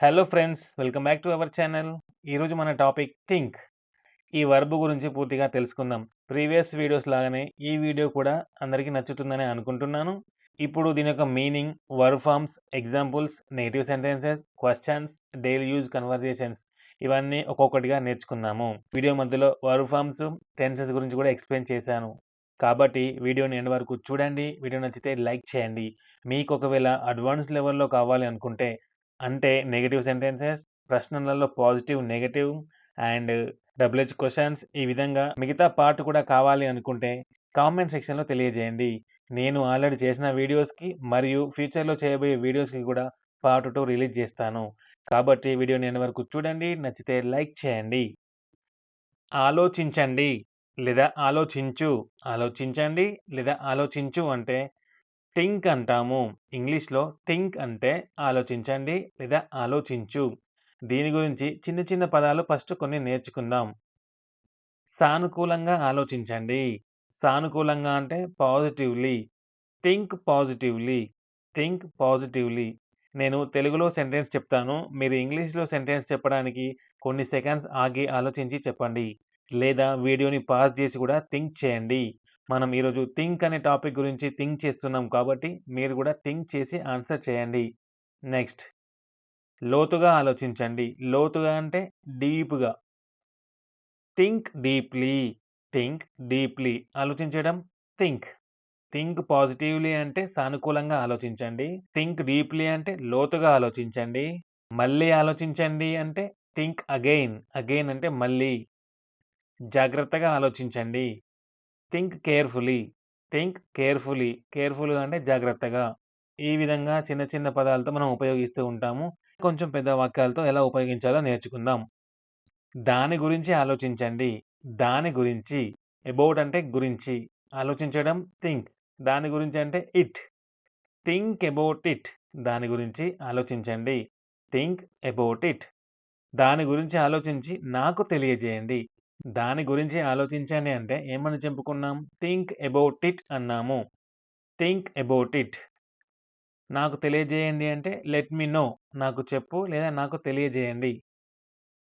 Hello friends welcome back to our channel ఈరోజు మన topic think ఈ వర్బ్ గురించి పూర్తిగా తెలుసుకుందాం. ప్రీవియస్ వీడియోస్ లాగానే ఈ వీడియో కూడా అందరికీ నచ్చుతుందని అనుకుంటున్నాను. ఇప్పుడు దీని యొక్క meaning verb forms examples negative sentences questions daily use conversations ఇవన్నీ ఒక్కొక్కటిగా నేర్చుకుందాము. వీడియో మధ్యలో వర్బ్ ఫార్మ్స్ టెన్సెస్ గురించి కూడా ఎక్స్ప్లెయిన్ చేశాను. కాబట్టి వీడియోని ఎండ్ వరకు చూడండి. వీడియో నచ్చితే లైక్ చేయండి. మీకు ఒకవేళ అడ్వాన్స్ లెవెల్లో కావాలి అనుకుంటే అంటే negative sentences ప్రశ్నలలో positive negative and WH questions ఈ విధంగా మిగతా పార్ట్ కూడా కావాలి అనుకుంటే కామెంట్ సెక్షన్లో తెలియజేయండి. నేను ఆల్రెడీ చేసిన వీడియోస్కి మరియు ఫ్యూచర్లో చేయబోయే వీడియోస్కి కూడా పార్ట్ టూ రిలీజ్ చేస్తాను. కాబట్టి వీడియో నేను వరకు చూడండి? నచ్చితే లైక్ చేయండి. ఆలోచించండి లేదా ఆలోచించు. ఆలోచించండి లేదా ఆలోచించు అంటే థింక్ అంటాము. ఇంగ్లీష్లో థింక్ అంటే ఆలోచించండి లేదా ఆలోచించు. దీని గురించి చిన్న చిన్న పదాలు ఫస్ట్ కొన్ని నేర్చుకుందాం. సానుకూలంగా ఆలోచించండి. సానుకూలంగా అంటే positively think positively think positively నేను తెలుగులో సెంటెన్స్ చెప్తాను. మీరు ఇంగ్లీష్లో సెంటెన్స్ చెప్పడానికి కొన్ని సెకండ్స్ ఆగి ఆలోచించి చెప్పండి. లేదా వీడియోని పాజ్ చేసి కూడా థింక్ చేయండి. మనం ఈరోజు థింక్ అనే టాపిక్ గురించి థింక్ చేస్తున్నాం కాబట్టి మీరు కూడా థింక్ చేసి ఆన్సర్ చేయండి. నెక్స్ట్. లోతుగా ఆలోచించండి. లోతుగా అంటే డీప్గా. Think deeply. Think deeply. ఆలోచించడం థింక్. థింక్ పాజిటివ్లీ అంటే సానుకూలంగా ఆలోచించండి. థింక్ డీప్లీ అంటే లోతుగా ఆలోచించండి. మళ్ళీ ఆలోచించండి అంటే థింక్ అగైన్. అగైన్ అంటే మళ్ళీ. జాగ్రత్తగా ఆలోచించండి. థింక్ కేర్ఫుల్లీ థింక్ కేర్ఫుల్లీ కేర్ఫుల్గా అంటే జాగ్రత్తగా. ఈ విధంగా చిన్న చిన్న పదాలతో మనం ఉపయోగిస్తూ ఉంటాము. కొంచెం పెద్ద వాక్యాలతో ఎలా ఉపయోగించాలో నేర్చుకుందాం. దాని గురించి ఆలోచించండి. దాని గురించి అబౌట్ అంటే గురించి ఆలోచించడం థింక్ దాని గురించి అంటే ఇట్ థింక్ అబౌట్ ఇట్ దాని గురించి ఆలోచించండి. థింక్ అబౌట్ ఇట్ దాని గురించి ఆలోచించి నాకు తెలియజేయండి. దాని గురించి ఆలోచించండి అంటే ఏమని చెప్పుకున్నాం? థింక్ అబౌట్ ఇట్ అన్నాము. Think about it. నాకు తెలియజేయండి అంటే లెట్ మీ నో. నాకు చెప్పు లేదా నాకు తెలియజేయండి.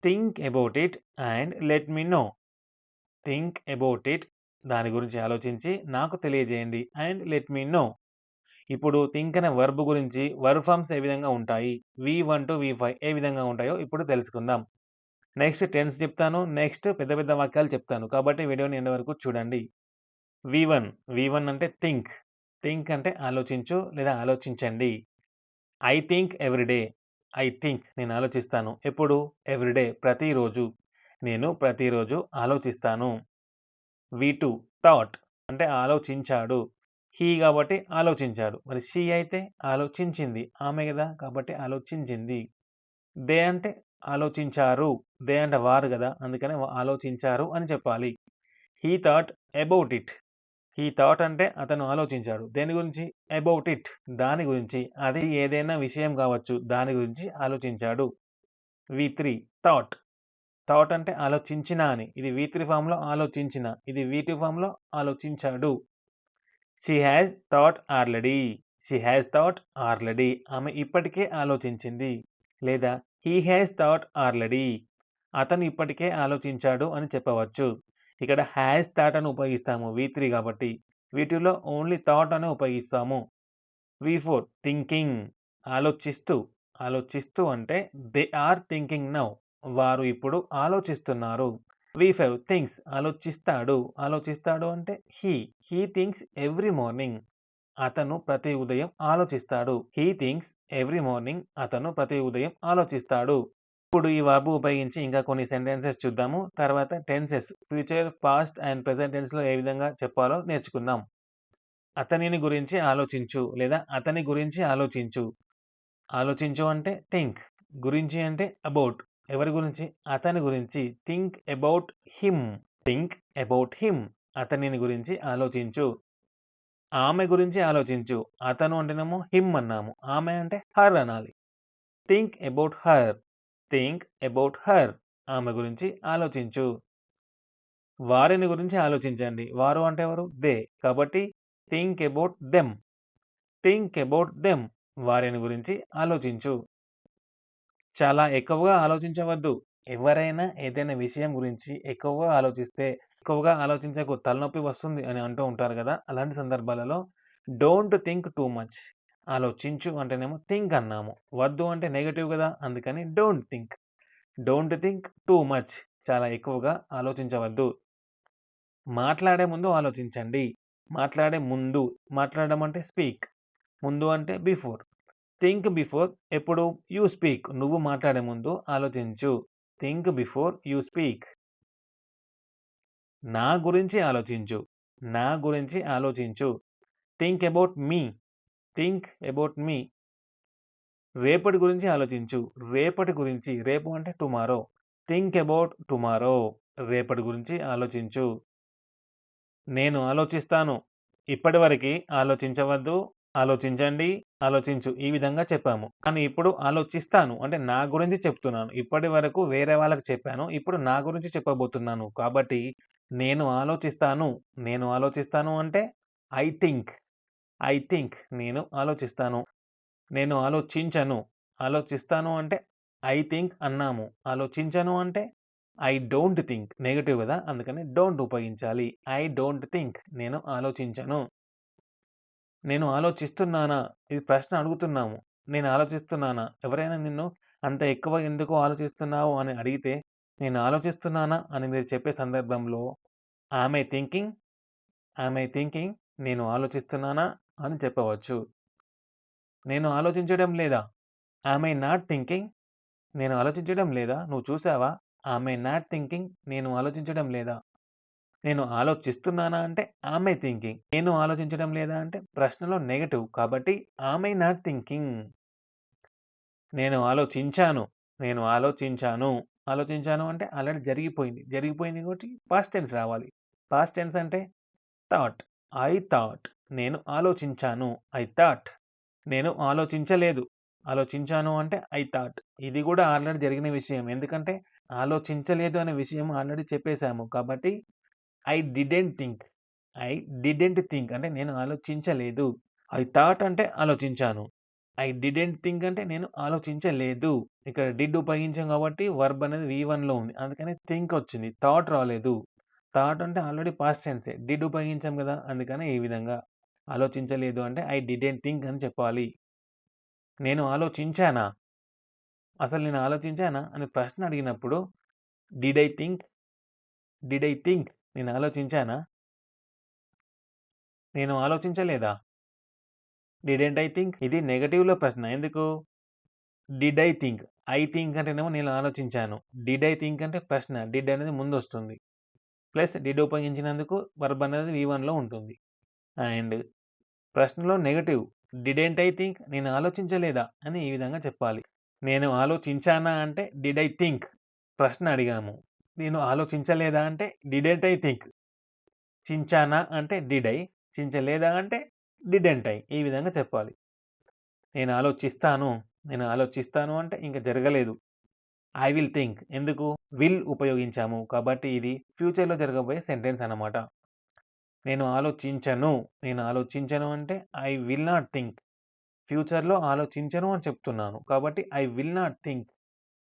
Think about it and let me know. Think about it దాని గురించి ఆలోచించి నాకు తెలియజేయండి అండ్ లెట్ మీ నో. ఇప్పుడు థింక్ అనే వర్బ్ గురించి వర్బ్ ఫార్మ్స్ ఏ విధంగా ఉంటాయి? V one to V five ఏ విధంగా ఉంటాయో ఇప్పుడు తెలుసుకుందాం. నెక్స్ట్ టెన్స్ చెప్తాను నెక్స్ట్ పెద్ద పెద్ద వాక్యాలు చెప్తాను. కాబట్టి వీడియోని ఎండ్ వరకు చూడండి. వి వన్ వి వన్ అంటే థింక్ థింక్ అంటే ఆలోచించు లేదా ఆలోచించండి. I think every day I think నేను ఆలోచిస్తాను. ఎప్పుడు? ఎవ్రీడే ప్రతిరోజు. నేను ప్రతిరోజు ఆలోచిస్తాను. వి టూ థాట్ అంటే ఆలోచించాడు. హీ కాబట్టి ఆలోచించాడు. మరి షీ అయితే ఆలోచించింది. ఆమె కదా కాబట్టి ఆలోచించింది. దే అంటే ఆలోచించారు. దే అంటే వారు కదా అందుకనే ఆలోచించారు అని చెప్పాలి. He thought about it. He thought అంటే అతను ఆలోచించాడు. దేని గురించి? About it. దాని గురించి. అది ఏదైనా విషయం కావచ్చు. దాని గురించి ఆలోచించాడు. V three thought. థాట్ అంటే ఆలోచించిన అని. ఇది వి త్రీ ఫామ్లో ఆలోచించిన. ఇది వి టూ ఫామ్లో ఆలోచించాడు. She has thought already she has thought already ఆమె ఇప్పటికే ఆలోచించింది. లేదా హీ హ్యాస్ థాట్ ఆల్రెడీ అతను ఇప్పటికే ఆలోచించాడు అని చెప్పవచ్చు. ఇక్కడ హ్యాస్ థాట్ అని ఉపయోగిస్తాము వి త్రీ కాబట్టి. వీటిలో ఓన్లీ థాట్ అని ఉపయోగిస్తాము. వి ఫోర్ థింకింగ్ ఆలోచిస్తూ ఆలోచిస్తూ అంటే దే ఆర్ థింకింగ్ నౌ వారు ఇప్పుడు ఆలోచిస్తున్నారు. వి ఫైవ్ థింగ్స్ ఆలోచిస్తాడు. ఆలోచిస్తాడు అంటే he he thinks every morning అతను ప్రతి ఉదయం ఆలోచిస్తాడు. హీ థింక్స్ ఎవ్రీ మార్నింగ్ అతను ప్రతి ఉదయం ఆలోచిస్తాడు. ఇప్పుడు ఈ వర్బ్ ఉపయోగించి ఇంకా కొన్ని సెంటెన్సెస్ చూద్దాము. తర్వాత tenses future past and present టెన్స్లో ఏ విధంగా చెప్పాలో నేర్చుకుందాం. అతనిని గురించి ఆలోచించు లేదా అతని గురించి ఆలోచించు. ఆలోచించు అంటే థింక్ గురించి అంటే అబౌట్ ఎవరి గురించి? అతని గురించి. Think about him think about him అతనిని గురించి ఆలోచించు. ఆమె గురించి ఆలోచించు. అతను అంటేనేమో హిమ్ అన్నాము. ఆమె అంటే హర్ అనాలి. Think about her. Think about her. ఆమె గురించి ఆలోచించు. వారిని గురించి ఆలోచించండి. వారు అంటే ఎవరు? దే. కాబట్టి think about them. Think about them. వారిని గురించి ఆలోచించు. చాలా ఎక్కువగా ఆలోచించవద్దు. ఎవరైనా ఏదైనా విషయం గురించి ఎక్కువగా ఆలోచిస్తే, ఎక్కువగా ఆలోచించకు తలనొప్పి వస్తుంది అని అంటూ ఉంటారు కదా అలాంటి సందర్భాలలో డోంట్ థింక్ టూ మచ్. ఆలోచించు అంటేనేమో థింక్ అన్నాము. వద్దు అంటే నెగటివ్ కదా అందుకని don't think. Don't think too much. చాలా ఎక్కువగా ఆలోచించవద్దు. మాట్లాడే ముందు ఆలోచించండి. మాట్లాడే ముందు. మాట్లాడడం అంటే స్పీక్. ముందు అంటే బిఫోర్. థింక్ బిఫోర్ ఎప్పుడు యూ స్పీక్. నువ్వు మాట్లాడే ముందు ఆలోచించు. Think before you speak. నా గురించి ఆలోచించు. నా గురించి ఆలోచించు. Think about me. Think about me. రేపటి గురించి ఆలోచించు. రేపటి గురించి రేపు అంటే టుమారో. Think about tomorrow. రేపటి గురించి ఆలోచించు. నేను ఆలోచిస్తాను. ఇప్పటివరకి ఆలోచించవద్దు, ఆలోచించండి, ఆలోచించు ఈ విధంగా చెప్పాము. కానీ ఇప్పుడు ఆలోచిస్తాను అంటే నా గురించి చెప్తున్నాను. ఇప్పటి వరకు వేరే వాళ్ళకి చెప్పాను. ఇప్పుడు నా గురించి చెప్పబోతున్నాను. కాబట్టి నేను ఆలోచిస్తాను. నేను ఆలోచిస్తాను అంటే ఐ థింక్. ఐ థింక్ నేను ఆలోచిస్తాను. నేను ఆలోచించను. ఆలోచిస్తాను అంటే ఐ థింక్ అన్నాము. ఆలోచించను అంటే ఐ డోంట్ థింక్. నెగటివ్ కదా అందుకని డోంట్ ఉపయోగించాలి. I don't think. నేను ఆలోచించను. నేను ఆలోచిస్తున్నానా? ఇది ప్రశ్న అడుగుతున్నాము. నేను ఆలోచిస్తున్నానా? ఎవరైనా నిన్ను అంత ఎక్కువ ఎందుకు ఆలోచిస్తున్నావు అని అడిగితే, నేను ఆలోచిస్తున్నానా అని మీరు చెప్పే సందర్భంలో ఆమె థింకింగ్? ఆమె థింకింగ్? నేను ఆలోచిస్తున్నానా? అని చెప్పవచ్చు. నేను ఆలోచించడం లేదా? ఆమె నాట్ థింకింగ్? నేను ఆలోచించడం లేదా? నువ్వు చూసావా? ఆమె నాట్ థింకింగ్? నేను ఆలోచించడం లేదా? నేను ఆలోచిస్తున్నానా అంటే ఆమె థింకింగ్. నేను ఆలోచించడం లేదా అంటే ప్రశ్నలో నెగటివ్ కాబట్టి ఆమె నాట్ థింకింగ్? నేను ఆలోచించాను. నేను ఆలోచించాను. ఆలోచించాను అంటే ఆల్రెడీ జరిగిపోయింది. జరిగిపోయింది కాబట్టి పాస్ట్ టెన్స్ రావాలి. పాస్ట్ టెన్స్ అంటే థాట్. I thought. నేను ఆలోచించాను. I thought. నేను ఆలోచించలేదు. ఆలోచించాను అంటే ఐ థాట్. ఇది కూడా ఆల్రెడీ జరిగిన విషయం. ఎందుకంటే ఆలోచించలేదు అనే విషయం ఆల్రెడీ చెప్పేసాము. కాబట్టి I didn't think. I didn't think అంటే నేను ఆలోచించలేదు. ఐ థాట్ అంటే ఆలోచించాను. ఐ డిడెంట్ థింక్ అంటే నేను ఆలోచించలేదు. ఇక్కడ డిడ్ ఉపయోగించాం కాబట్టి వర్బ్ అనేది వి1లో ఉంది. అందుకని థింక్ వచ్చింది. థాట్ రాలేదు. థాట్ అంటే ఆల్రెడీ పాస్ట్ టెన్సే. డిడ్ ఉపయోగించాం కదా అందుకని ఈ విధంగా ఆలోచించలేదు అంటే ఐ డిడెంట్ థింక్ అని చెప్పాలి. నేను ఆలోచించానా? అసలు నేను ఆలోచించానా? అని ప్రశ్న అడిగినప్పుడు did I think? Did I think? నేను ఆలోచించానా? నేను ఆలోచించలేదా? Didn't I think? ఇది నెగటివ్లో ప్రశ్న. ఎందుకు? Did I think? I think అంటేనేమో నేను ఆలోచించాను. డిడ్ ఐ థింక్ అంటే ప్రశ్న. డిడ్ అనేది ముందు వస్తుంది ప్లస్ డిడ్ ఉపయోగించినందుకు వర్బ్ అనేది వి1లో ఉంటుంది. అండ్ ప్రశ్నలో నెగటివ్ డిడెంట్ ఐ థింక్? నేను ఆలోచించలేదా? అని ఈ విధంగా చెప్పాలి. నేను ఆలోచించానా అంటే డిడ్ ఐ థింక్? ప్రశ్న అడిగాము. నేను ఆలోచించలేదా అంటే డిడెంట్ ఐ థింక్? చించానా అంటే డిడ్ ఐ? చించలేదా అంటే డిడెంట్ ఐ? ఈ విధంగా చెప్పాలి. నేను ఆలోచిస్తాను. నేను ఆలోచిస్తాను అంటే ఇంకా జరగలేదు. I will think. ఎందుకు? విల్ ఉపయోగించాము. కాబట్టి ఇది ఫ్యూచర్‌లో జరగబోయే సెంటెన్స్ అన్నమాట. నేను ఆలోచించను. నేను ఆలోచించను అంటే ఐ విల్ నాట్ థింక్. ఫ్యూచర్‌లో ఆలోచించను అని చెప్తున్నాను. కాబట్టి ఐ విల్ నాట్ థింక్.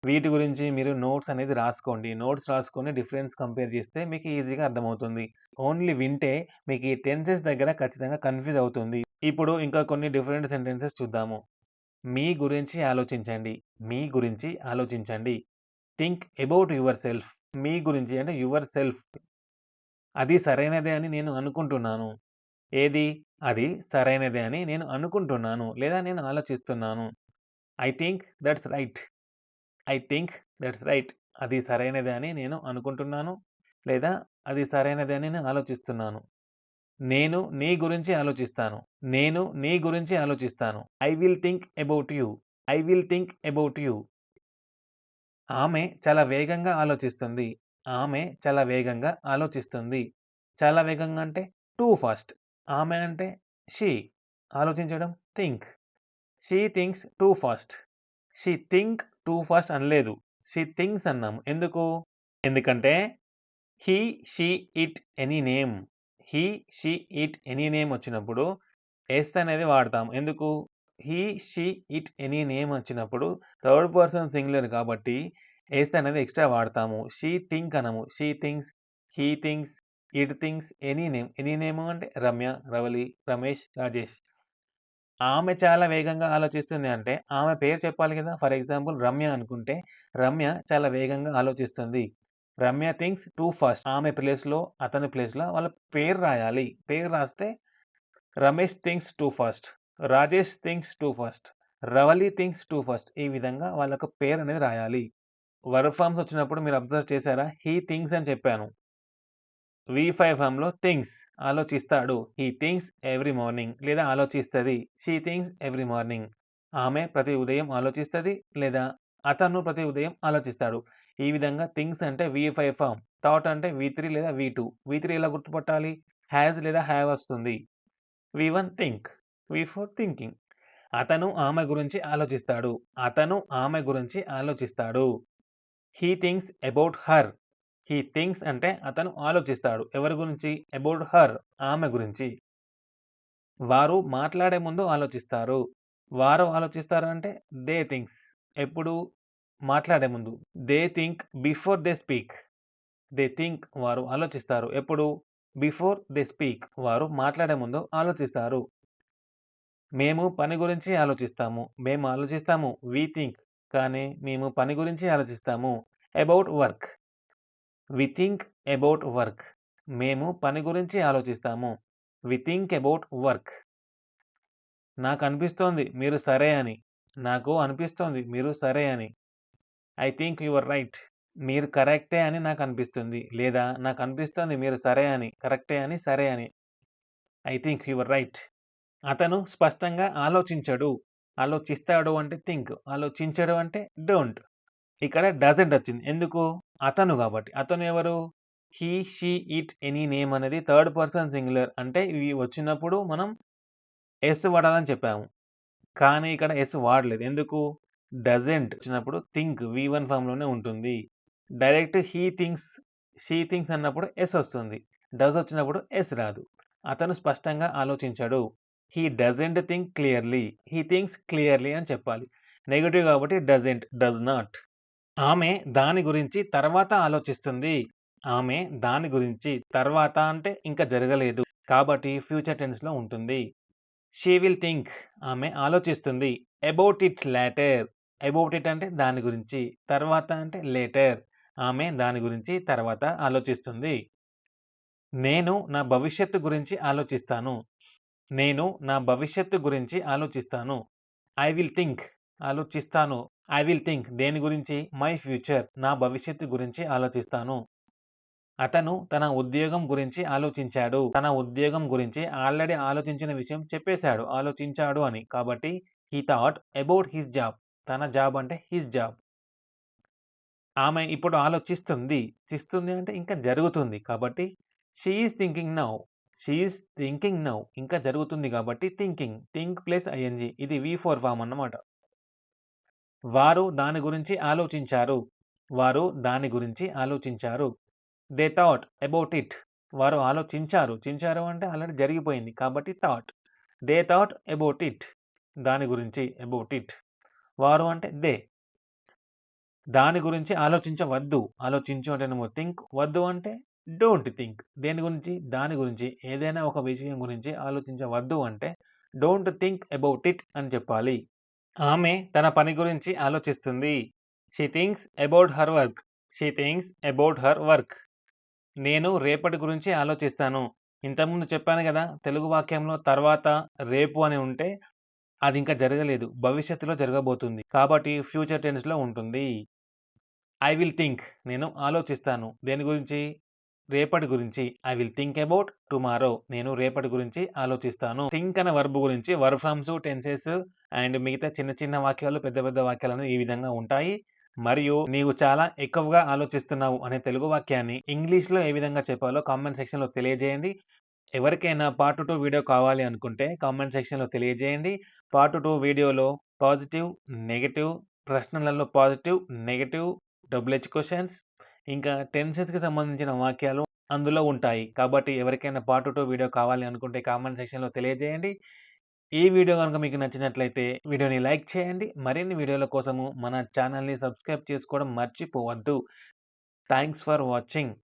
వీటి గురించి మీరు నోట్స్ అనేది రాసుకోండి. నోట్స్ రాసుకొని డిఫరెన్స్ కంపేర్ చేస్తే మీకు ఈజీగా అర్థమవుతుంది. ఓన్లీ వింటే మీకు ఈ టెన్సెస్ దగ్గర ఖచ్చితంగా కన్‌ఫ్యూజ్ అవుతుంది. ఇప్పుడు ఇంకా కొన్ని డిఫరెంట్ సెంటెన్సెస్ చూద్దాము. మీ గురించి ఆలోచించండి. మీ గురించి ఆలోచించండి. Think about yourself. మీ గురించి అంటే యువర్ సెల్ఫ్. అది సరైనదే అని నేను అనుకుంటున్నాను. ఏది? అది సరైనదే అని నేను అనుకుంటున్నాను. లేదా నేను ఆలోచిస్తున్నాను. I think that's right. I think that's right. అది సరైనదే అని నేను అనుకుంటున్నాను. లేదా అది సరైనదే అని నేను ఆలోచిస్తున్నాను. నేను నీ గురించి ఆలోచిస్తాను. నేను నీ గురించి ఆలోచిస్తాను. I will think about you. I will think about you. ఆమె చాలా వేగంగా ఆలోచిస్తుంది. ఆమె చాలా వేగంగా ఆలోచిస్తుంది. చాలా వేగంగా అంటే టూ ఫాస్ట్. ఆమె అంటే షీ. ఆలోచించడం think. She thinks too fast. She think too fast అనలేదు. షీ థింక్స్ అన్నాము. ఎందుకు? ఎందుకంటే he she, it any name. He she, it any name వచ్చినప్పుడు ఎస్ అనేది వాడతాం. ఎందుకు? He, she, it any name వచ్చినప్పుడు థర్డ్ పర్సన్ సింగులర్ కాబట్టి ఎస్ అనేది ఎక్స్‌ట్రా వాడతాము. She think అనము. She thinks he thinks it thinks any name. Any name అంటే రమ్య, రవలి, రమేష్, రాజేష్. ఆమె చాలా వేగంగా ఆలోచిస్తుంది అంటే ఆమె పేరు చెప్పాలి కదా! ఫర్ ఎగ్జాంపుల్ రమ్య అనుకుంటే రమ్య చాలా వేగంగా ఆలోచిస్తుంది. Ramya thinks too fast. ఆమె ప్లేస్‌లో, అతని ప్లేస్‌లో వాళ్ళ పేరు రాయాలి. పేరు రాస్తే Ramesh thinks too fast. Rajesh thinks too fast Ravali thinks too fast ఈ విధంగా వాళ్ళ యొక్క పేరు అనేది రాయాలి. వర్క్ ఫార్మ్స్ వచ్చినప్పుడు మీరు అబ్జర్వ్ చేశారా? హీ థింగ్స్ అని చెప్పాను. వి ఫైవ్ ఫార్మ్‌లో థింగ్స్ ఆలోచిస్తాడు. హీ థింగ్స్ ఎవ్రీ మార్నింగ్ లేదా ఆలోచిస్తుంది షీ థింగ్స్ ఎవ్రీ మార్నింగ్. ఆమె ప్రతి ఉదయం ఆలోచిస్తుంది లేదా అతను ప్రతి ఉదయం ఆలోచిస్తాడు. ఈ విధంగా థింగ్స్ అంటే వి5 ఫార్మ్. థాట్ అంటే వి త్రీ లేదా వి2. వి3 ఎలా గుర్తుపట్టాలి? హ్యాజ్ లేదా హ్యావ్ వస్తుంది. V one think. V four thinking. అతను ఆమె గురించి ఆలోచిస్తాడు. అతను ఆమె గురించి ఆలోచిస్తాడు. He thinks about her. He thinks అంటే అతను ఆలోచిస్తాడు. ఎవరి గురించి? అబౌట్ హర్ ఆమె గురించి. వారు మాట్లాడే ముందు ఆలోచిస్తారు. వారు ఆలోచిస్తారు అంటే దే థింక్స్. ఎప్పుడు? మాట్లాడే ముందు. They think before they speak. They think వారు ఆలోచిస్తారు. ఎప్పుడు? Before they speak. వారు మాట్లాడే ముందు ఆలోచిస్తారు. మేము పని గురించి ఆలోచిస్తాము. మేము ఆలోచిస్తాము. We think. కానీ మేము పని గురించి ఆలోచిస్తాము. About work. We think about work. మేము పని గురించి ఆలోచిస్తాము. We think about work. నాకు అనిపిస్తోంది మీరు సరే అని. నాకు అనిపిస్తోంది మీరు సరే అని. I think you're right. మీరు కరెక్టే అని నాకు అనిపిస్తుంది లేదా నాకు అనిపిస్తుంది మీరు సరే అని. కరెక్టే అని, సరే అని. I think you're right. అతను స్పష్టంగా ఆలోచించడు. ఆలోచిస్తాడు అంటే థింక్. ఆలోచించడు అంటే డోంట్. ఇక్కడ డజెంట్ వచ్చింది. ఎందుకు? అతను కాబట్టి. అతను ఎవరు? He, she, it any name అనేది థర్డ్ పర్సన్ సింగులర్. అంటే ఇవి వచ్చినప్పుడు మనం ఎస్ వాడాలని చెప్పాము. కానీ ఇక్కడ ఎస్ వాడలేదు. ఎందుకు? డజెంట్ వచ్చినప్పుడు థింక్ వి వన్ ఫామ్లోనే ఉంటుంది. Direct he thinks, she thinks అన్నప్పుడు ఎస్ వస్తుంది. డస్ వచ్చినప్పుడు ఎస్ రాదు. అతను స్పష్టంగా ఆలోచించాడు he doesn't think clearly. He thinks clearly అని చెప్పాలి. నెగిటివ్ కాబట్టి డజెంట్ డస్ నాట్. ఆమె దాని గురించి తర్వాత ఆలోచిస్తుంది. ఆమె దాని గురించి తర్వాత అంటే ఇంకా జరగలేదు. కాబట్టి ఫ్యూచర్ టెన్స్‌లో ఉంటుంది. She will think. ఆమె ఆలోచిస్తుంది. About it later about it అంటే దాని గురించి. తర్వాత అంటే లేటర్. ఆమె దాని గురించి తర్వాత ఆలోచిస్తుంది. నేను నా భవిష్యత్తు గురించి ఆలోచిస్తాను. నేను నా భవిష్యత్తు గురించి ఆలోచిస్తాను. I will think. ఆలోచిస్తాను. ఐ విల్ థింక్ దేని గురించి? My future. నా భవిష్యత్తు గురించి ఆలోచిస్తాను. అతను తన ఉద్యోగం గురించి ఆలోచించాడు. తన ఉద్యోగం గురించి ఆల్రెడీ ఆలోచించిన విషయం చెప్పేశాడు ఆలోచించాడు అని. కాబట్టి he thought about his job. తన జాబ్ అంటే హిస్ జాబ్. ఆమె ఇప్పుడు ఆలోచిస్తుంది. చిస్తుంది అంటే ఇంకా జరుగుతుంది. కాబట్టి she's thinking now. She's thinking now. ఇంకా జరుగుతుంది కాబట్టి thinking. Think plus I N G ఇది వీ ఫోర్ ఫామ్ అన్నమాట. వారు దాని గురించి ఆలోచించారు. వారు దాని గురించి ఆలోచించారు. They thought about it. వారు ఆలోచించారు. చించారు అంటే ఆల్రెడీ జరిగిపోయింది. కాబట్టి thought. They thought about it. దాని గురించి అబౌట్ ఇట్. వారు అంటే దే. దాని గురించి ఆలోచించవద్దు. ఆలోచించు అంటేనేమో థింక్. వద్దు అంటే డోంట్ థింక్. దేని గురించి? దాని గురించి. ఏదైనా ఒక విషయం గురించి ఆలోచించవద్దు అంటే డోంట్ థింక్ అబౌట్ ఇట్ అని చెప్పాలి. ఆమె తన పని గురించి ఆలోచిస్తుంది. She thinks about her work. She thinks about her work. నేను రేపటి గురించి ఆలోచిస్తాను. ఇంతకుముందు చెప్పాను కదా తెలుగు వాక్యంలో తర్వాత, రేపు అని ఉంటే అది ఇంకా జరగలేదు. భవిష్యత్తులో జరగబోతుంది. కాబట్టి ఫ్యూచర్ టెన్స్‌లో ఉంటుంది. I will think. నేను ఆలోచిస్తాను. దేని గురించి? రేపటి గురించి. I will think about tomorrow. నేను రేపటి గురించి ఆలోచిస్తాను. థింక్ అనే వర్బ్ గురించి వర్బ్ ఫార్మ్స్, టెన్సెస్ అండ్ మిగతా చిన్న చిన్న వాక్యాలు, పెద్ద పెద్ద వాక్యాలను ఈ విధంగా ఉంటాయి. మరియు నీవు చాలా ఎక్కువగా ఆలోచిస్తున్నావు అనే తెలుగు వాక్యాన్ని ఇంగ్లీష్‌లో ఏ విధంగా చెప్పాలో కామెంట్ సెక్షన్‌లో తెలియజేయండి. ఎవరికైనా పార్ట్ టూ వీడియో కావాలి అనుకుంటే కామెంట్ సెక్షన్‌లో తెలియజేయండి. పార్ట్ టూ వీడియోలో positive, negative ప్రశ్నలలో positive, negative double H questions ఇంకా టెన్సెస్‌కి సంబంధించిన వాక్యాలు అందులో ఉంటాయి. కాబట్టి ఎవరికైనా పార్ట్ టూ వీడియో కావాలి అనుకుంటే కామెంట్ సెక్షన్‌లో తెలియజేయండి. ఈ వీడియో కనుక మీకు నచ్చినట్లయితే వీడియోని లైక్ చేయండి. మరిన్ని వీడియోల కోసము మన ఛానల్‌ని సబ్స్క్రైబ్ చేసుకోవడం మర్చిపోవద్దు. Thanks for watching.